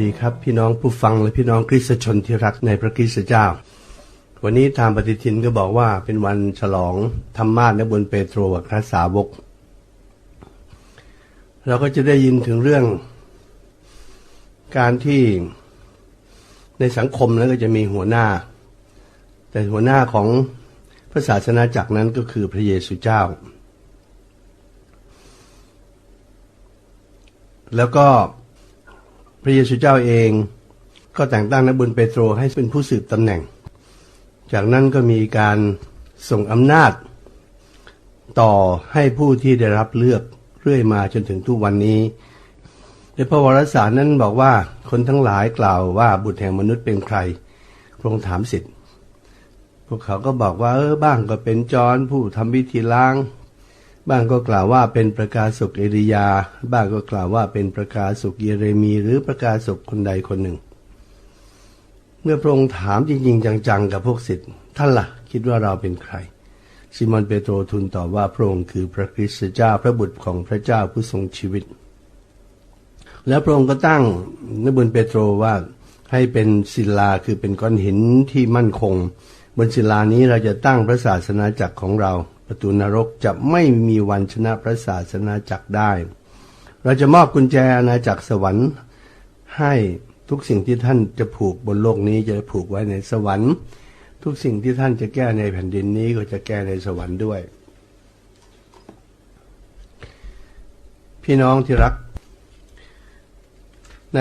ดีครับพี่น้องผู้ฟังและพี่น้องคริสตชนที่รักในพระคริสตเจ้า วันนี้ทางปฏิทินก็บอกว่าเป็นวันฉลองธรรมาสนบนเปโตรกับพระสาวก เราก็จะได้ยินถึงเรื่อง การที่ในสังคมนั้นก็จะมีหัวหน้า แต่หัวหน้าของพระศาสนาจักรนั้นก็คือพระเยซูเจ้า แล้วก็ พระเยซูเจ้าเองก็แต่งตั้งนบุญเปโตรให้เป็นผู้สืบตำแหน่ง จากนั้นก็มีการส่งอำนาจ ต่อให้ผู้ที่ได้รับเลือกเรื่อยมาจนถึงทุกวันนี้ ในพระวรสารนั้นบอกว่าคนทั้งหลายกล่าวว่าบุตรแห่งมนุษย์เป็นใครพระองค์ถามสิทธิ์พวกเขาก็บอกว่าเออบ้างก็เป็นจอนผู้ทำพิธีล้าง บ้างก็กล่าวว่าเป็นประกาศสุกเอริยา บ้างก็กล่าวว่าเป็นประกาศสุกเยเรมี หรือประกาศสุกคนใดคนหนึ่ง เมื่อพระองค์ถามจริง ๆ จังๆ กับพวกศิษย์ท่านละ่ะ คิดว่าเราเป็นใคร ซิมอนเปโตรทูลตอบว่าพระองค์คือพระคริสต์เจ้าพระบุตรของพระเจ้าผู้ทรงชีวิต แล้วพระองค์ก็ตั้งนบุญเปโตรว่าให้เป็นศิลาคือเป็นก้อนหินที่มั่นคง บนศิลานี้เราจะตั้งพระศาสนาจักรของเรา ประตูนรกจะไม่มีวันชนะพระศาสนาจักรได้ เราจะมอบกุญแจอาณาจักรสวรรค์ให้ทุกสิ่งที่ท่านจะผูกบนโลกนี้จะผูกไว้ในสวรรค์ ทุกสิ่งที่ท่านจะแก้ในแผ่นดินนี้ก็จะแก้ในสวรรค์ด้วย พี่น้องที่รัก ใน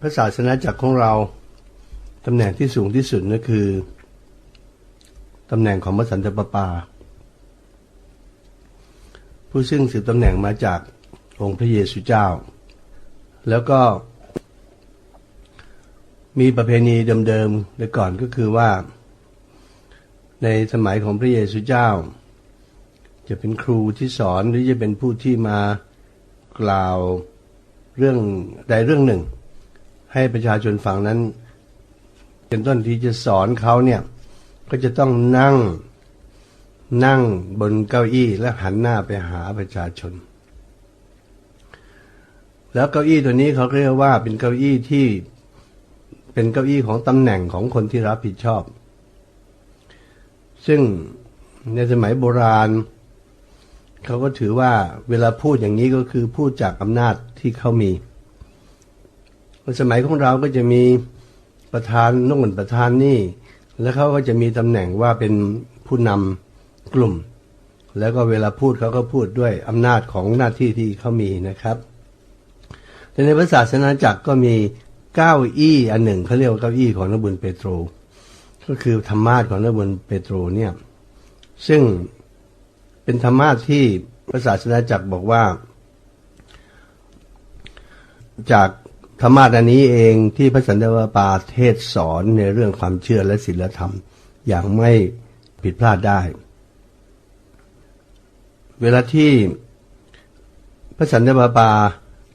พระศาสนาจักรของเราตำแหน่งที่สูงที่สุดก็คือ ตำแหน่งของพระสันตะปาปา ผู้ซึ่งสืบตำแหน่งมาจากองค์พระเยซูเจ้า แล้วก็ มีประเพณีเดิมๆในก่อนก็คือว่า ในสมัยของพระเยซูเจ้า จะเป็นครูที่สอนหรือจะเป็นผู้ที่มากล่าวเรื่องใดเรื่องหนึ่ง ให้ประชาชนฟังนั้น เป็นต้นที่จะสอนเขาเนี่ย ก็จะต้องนั่งนั่งบนเก้าอี้และหันหน้าไปหาประชาชน แล้วเก้าอี้ตัวนี้เขาเรียกว่าเป็นเก้าอี้ที่เป็นเก้าอี้ของตำแหน่งของคนที่รับผิดชอบ ซึ่งในสมัยโบราณ เขาก็ถือว่าเวลาพูดอย่างนี้ก็คือพูดจากอำนาจที่เขามีสมัยของเราก็จะมีประธานนุ่นประธานนี่ แล้วเขาก็จะมีตำแหน่งว่าเป็นผู้นำกลุ่ม แล้วก็เวลาพูดเขาก็พูดด้วยอำนาจของหน้าที่ที่เขามีนะครับแต่ในพระศาสนาจักรก็มีเก้าอี้อันหนึ่งเขาเรียกว่าเก้าอี้ของนบุญเปโตร ก็คือธรรมาสของนบุญเปโตรเนี่ยซึ่งเป็นธรรมาสที่พระศาสนาจักรบอกว่า จาก ธรรมาสอันนี้เองที่พระสันตะปาเทศสอนในเรื่องความเชื่อและศีลธรรม อย่างไม่ผิดพลาดได้ เวลาที่พระสันตะปา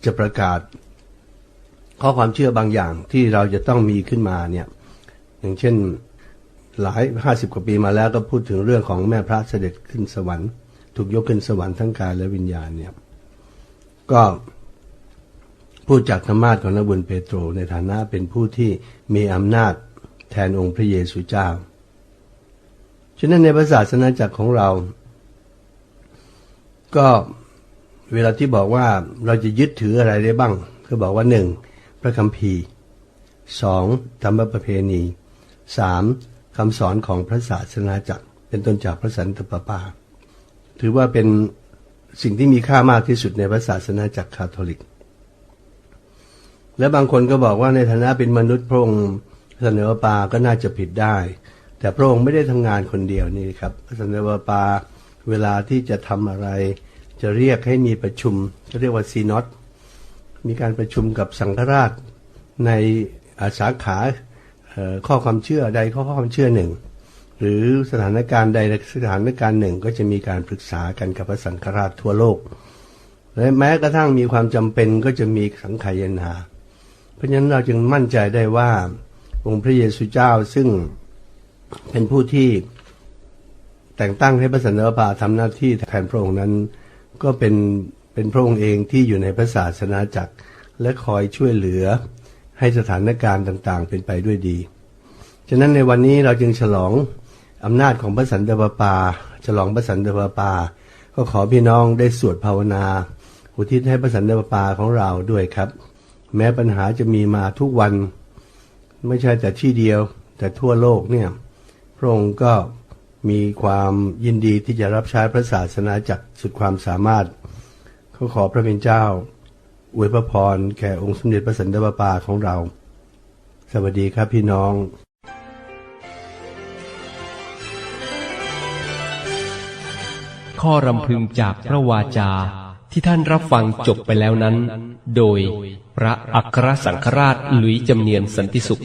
จะประกาศ ข้อความเชื่อบางอย่างที่เราจะต้องมีขึ้นมาเนี่ย อย่างเช่นหลายห้าสิบกว่าปีมาแล้วก็พูดถึงเรื่องของแม่พระเสด็จขึ้นสวรรค์ ถูกยกขึ้นสวรรค์ทั้งกายและวิญญาณเนี่ย ก็ พูดจากธรรมาสของนบุญเปโตรในฐานะเป็นผู้ที่มีอำนาจแทนองค์พระเยซูเจ้า ฉะนั้นในภาษาศาสนาจักรของเรา ก็เวลาที่บอกว่าเราจะยึดถืออะไรได้บ้าง ก็บอกว่าหนึ่งพระคัมภีร์สองธรรมประเพณีสามคำสอนของพระศาสนาจักร เป็นต้นจากพระสันตะปาปา ถือว่าเป็นสิ่งที่มีค่ามากที่สุดในพระศาสนาจักรคาทอลิก และบางคนก็บอกว่าในฐานะเป็นมนุษย์พระองค์เสนอปาก็น่าจะผิดได้ แต่พระองค์ไม่ได้ทำงานคนเดียวนี่ครับเสนอปาเวลาที่จะทำอะไร จะเรียกให้มีประชุมก็เรียกว่าซีนอตมีการประชุมกับสังฆราชในสาขาข้อความเชื่อใดข้อความเชื่อหนึ่งหรือสถานการณ์ใดสถานการณ์หนึ่งก็จะมีการปรึกษากันกับพระสังฆราชทั่วโลก และแม้กระทั่งมีความจำเป็นก็จะมีสังขายนา เพราะฉะนั้นเราจึงมั่นใจได้ว่าองค์พระเยซูเจ้าซึ่งเป็นผู้ที่แต่งตั้งให้พระสันตะปาทำหน้าที่แทนพระองค์นั้น ก็เป็นเป็นพระองค์เองที่อยู่ในพระศาสนาจักร และคอยช่วยเหลือให้สถานการณ์ต่างๆ เป็นไปด้วยดี ฉะนั้นในวันนี้เราจึงฉลองอำนาจของพระสันตะปาปา ฉลองพระสันตะปาปา ก็ขอพี่น้องได้สวดภาวนา อุทิศให้พระสันตะปาปาของเราด้วยครับ แม้ปัญหาจะมีมาทุกวัน ไม่ใช่แต่ที่เดียว แต่ทั่วโลกเนี่ยพระองค์ก็มีความยินดีที่จะรับใช้พระศาสนาจากสุดความสามารถเขาขอพระเป็นเจ้า อวยพระพรแก่องค์สมเด็จพระสันตะปาปาของเรา สวัสดีครับพี่น้องข้อรำพึงจากพระวาจา ที่ท่านรับฟังจบไปแล้วนั้น โดยพระอัครสังฆราชหลุยจำเนียนสันติสุข